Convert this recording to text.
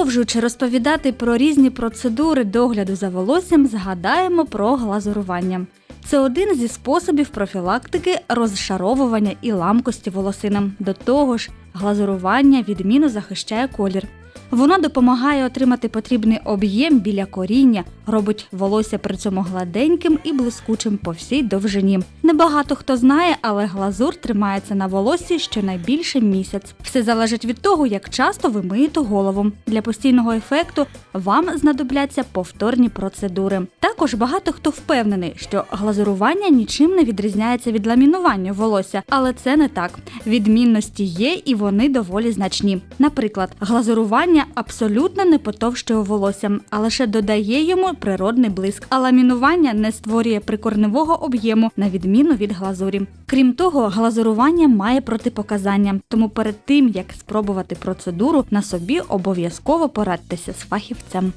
Продовжуючи розповідати про різні процедури догляду за волоссям, згадаємо про глазурування. Це один зі способів профілактики розшаровування і ламкості волосинам. До того ж, глазурування відмінно захищає колір. Воно допомагає отримати потрібний об'єм біля коріння, робить волосся при цьому гладеньким і блискучим по всій довжині. Небагато хто знає, але глазур тримається на волоссі щонайбільше місяць. Все залежить від того, як часто ви миєте голову. Для постійного ефекту вам знадобляться повторні процедури. Також багато хто впевнений, що глазурування нічим не відрізняється від ламінування волосся, але це не так. Відмінності є і вони доволі значні. Наприклад, глазурування абсолютно не потовщує волосся, а лише додає йому природний блиск. А ламінування не створює прикорневого об'єму на відміну від глазурі. Крім того, глазурування має протипоказання, тому перед тим як спробувати процедуру на собі обов'язково порадьтеся з фахівцем.